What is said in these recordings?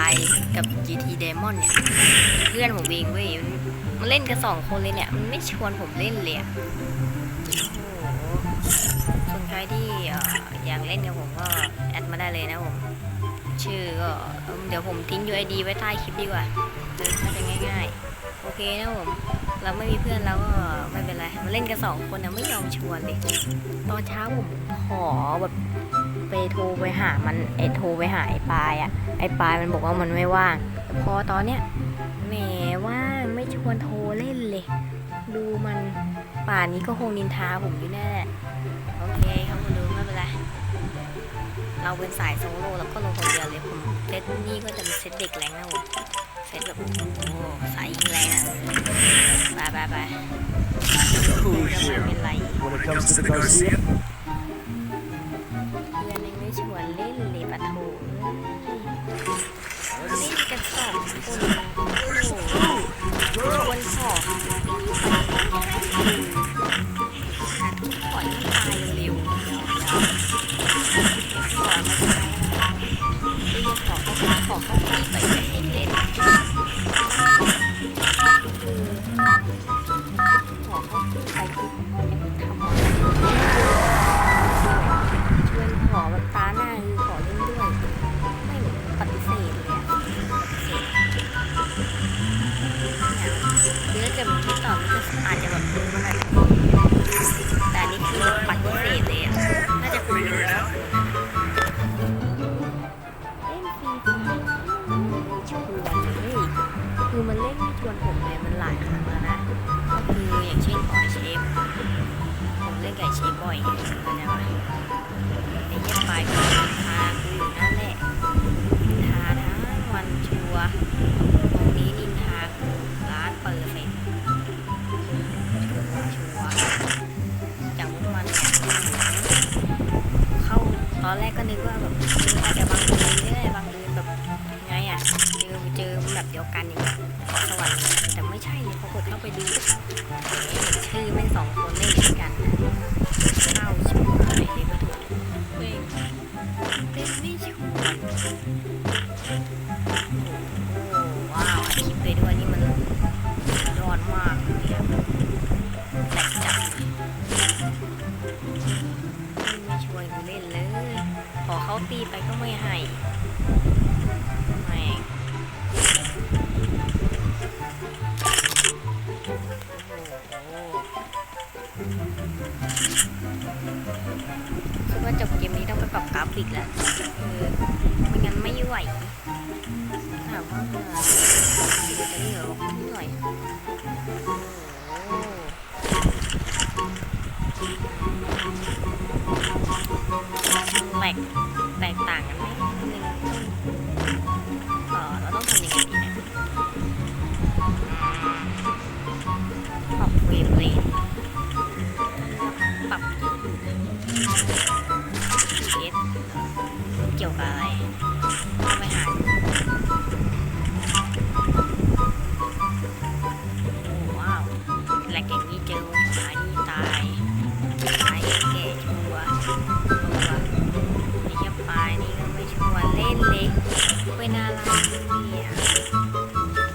ายกับ GT Demon เนี่ยเพื่อนผมเองเว้ยมันเล่นกันสองคนเลยเนี่ย มันไม่ชวนผมเล่นเลยอะส่วนใครที่อยากเล่นกับผมก็แอดมาได้เลยนะผม ชื่อก็เดี๋ยวผมทิ้ง UID ไว้ใต้คลิปดีกว่าเออน่าจะง่ายๆ โอเคนะผม เราไม่มีเพื่อนเราก็ไม่เป็นไร มาเล่นกันสองคนนะไม่ยอมชวนเลย ตอนเช้าผมขอแบบ โทรไปหามันไอโทรไปหาไอปายอะไอปายมันบอกว่ามันไม่ว่างแต่พอตอนเนี้ยแหมว่างไม่ชวนโทรเล่นเลย ดูมันป่านนี้ก็คงนินทาผมอยู่แน่แหละโอเคครับคุณดูไม่เป็นไรเราเป็นสายโซโล่แล้วก็ลงคนเดียวเลยผมเซตนี่ก็จะเป็นเซตเด็กแรงนะผมเซตแบบโอ้โหสายยิงแรงอะไปไปไป Who's จะไม่ here? เป็นไร ชวนเล่นเลยปะโถเล่นกันสองคนโอ้โหชวนขอขอให้ตายเร็วๆขอมาตายที่จะขอเขาขอเขาไปไม่ให้เล่นขอเขาไป เนี่ยเดี๋ยวจะมีคิดต่อมันจะอาจจะแบบดูมันอาจจะดีแต่อันนี้คือแบบปฏิเสธเลยอะ น่าจะคุยกันแล้วคือมันเล่นไม่ชวนผมเลยมันหลายครั้งแล้วนะ ก็คืออย่างเช่นขอเชฟผมเล่นไก่เชฟบ่อยเข้าใจปะไอ้เหี้ยปลายก็นินทากูอยู่นั่นแหละทาทั้งวันชัวร์ อนแรกก็นึกว่าแบบเอออาจจะบางเอิญไม่ได้บังเอิญแบบไงอะเจอเจอแบบเดียวกันอย่างเงี้ยสวรรค์แต่ไม่ใช่เลยพอกดเข้าไปดูชื่อแม่งสองคนเล่นด้วยกันเข้าชื่อ ว่าจบเกมนี้ต้องไปปรับกราฟิกแล้วเออไม่งั้นไม่ไหวถามว่าจะเหลือลงหน่อยแตกแตกต่างกันไหมนิดนึง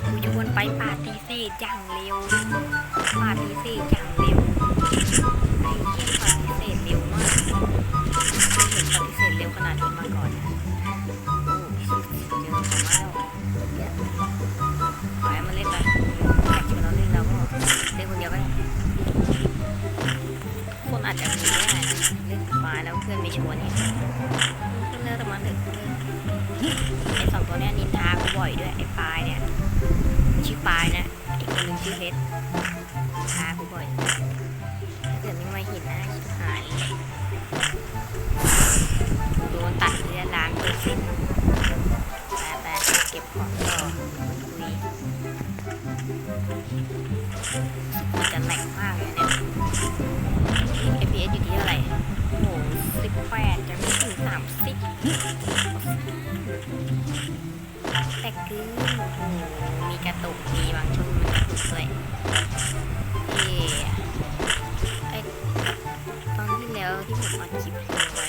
กูจะวนไปปาร์ตี้เซตอย่างเร็วปาร์ตี้เซตอย่างเร็วไอ้เหี้ยปาร์ตี้เซตเร็วมากไม่เห็นปาฏิเสธเร็วขนาดนี้มาก่อน แต่คือโอ้มีกระตุกมีบางช่วงมีกระตุกด้วยเอไอตอนที่แล้วที่ผมอัดคลิปลงไป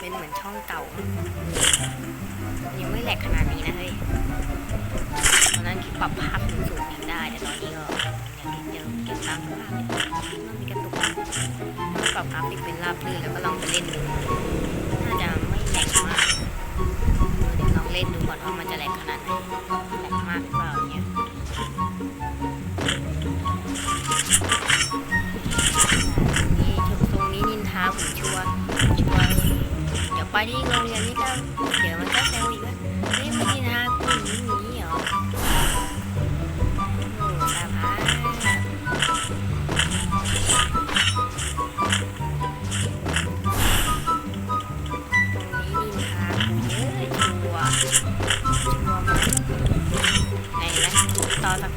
เป็นเหมือนช่องเก่า ยังไม่แหลกขนาดนี้นะเฮ้ย ตอนนั้นคือปรับภาพสูงๆยังได้แต่ตอนนี้ก็ยังยังยังตามภาพเนี่ยมันมีกระตุกปรับกราฟิกเป็นราบรื่นแล้วก็ลองไปเล่นดู เล่นดูก่อนว่ามันจะแหลกขนาดไหนแหลกมากหรือเปล่าเนี่ยนี่ชุดทรงนี้นินทาผมชัวชัวเดี๋ยวไปที่โรงเรียนนี่ก็เดี๋ยวมันก็แซ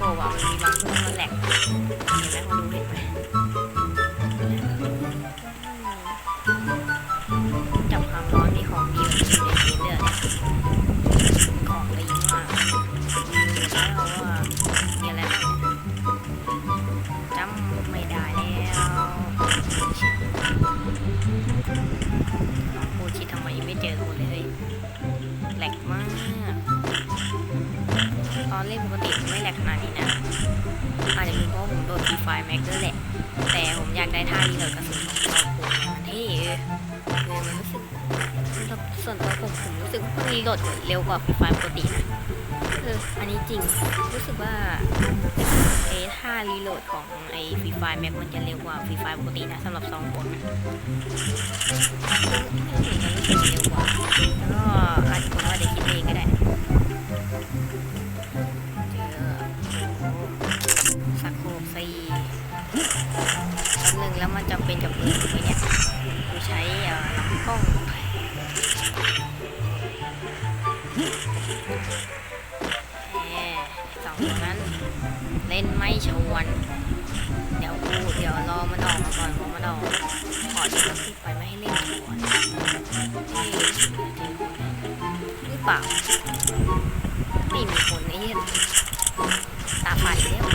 ตอนตะโกว่ามันมีบางช่วงมันแหลก อนเล่นปกติไม่แหลกขนาดนี้นะอาจจะเป็นเพราะผมโดนดีไฟแม็กด้วยแหละ แต่ผมอยากได้ท่ารีโหลดกระสุนของเราโกงเนี่ยมันเท่เออคือมันรู้สึกส่วนตัวผมผมรู้สึกว่ารีโหลดเร็วกว่าฟีไฟปกตินะเอออันนี้จริงรู้สึกว่าไอ้ท่ารีโหลดของไอ้ฟรีไฟแม็กมันจะเร็วกว่าฟรีไฟปกตินะสำหรับสองคนนะรู้สึกจะรู้สึกเร็วกว่าแล้วก็อาจจะ เป็นกับมือไหมเนี่ยกูใช้เอ่อลำกล้องสองนนั้น เล่นไม่ชวน เดี๋ยวกูเดี๋ยวรอมันออกมาก่อนพอมันออกขอจะติดไปไม่ให้เล่นชวนนี่หรือเปล่าไม่มีคนไอ้เหี้ยตาฝาดแล้ว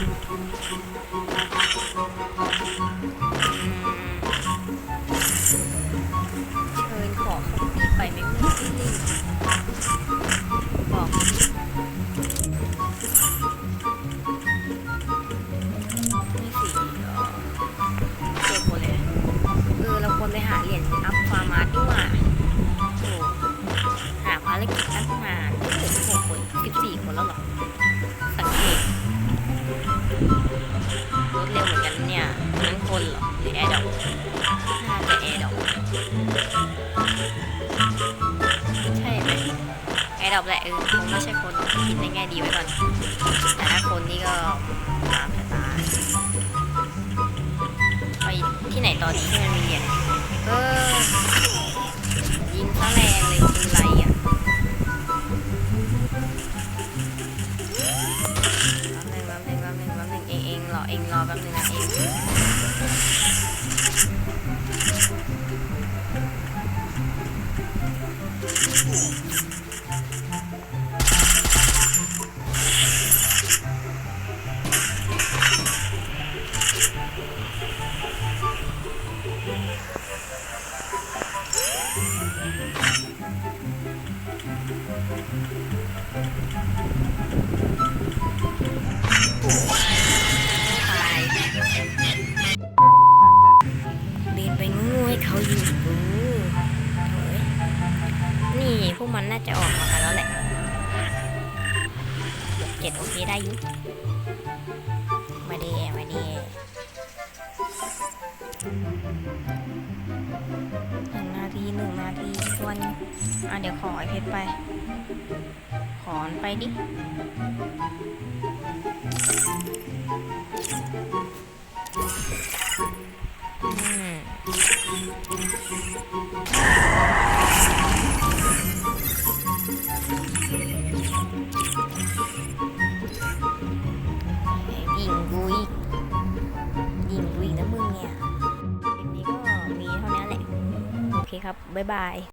คนเหรอหรือแอร์ดอกน่าจะแอร์ดอกใช่ไหมแอร์ดอกแหละเออคงไม่ใช่คนคิดในแง่ดีไว้ก่อนแต่ถ้าคนนี่ก็ตามชะตาไปที่ไหนตอนนี้ที่มันมีเหรียญเออยิงซะแรงเลยคือไรอะแป๊บนึงแป๊บนึงแป๊บนึงแป๊บนึงเองเองรอเองรอแป๊บนึงนะเอง ต น่าจะออกมาแล้วแหละเจ็ดโอเคได้อยุมาดีมาดีหนึ่งนาทีหนึ่งนาทีส่วนอะเดี๋ยวขอไอเพชรไป ขอนไปดิอืม เคครับ บ๊ายบาย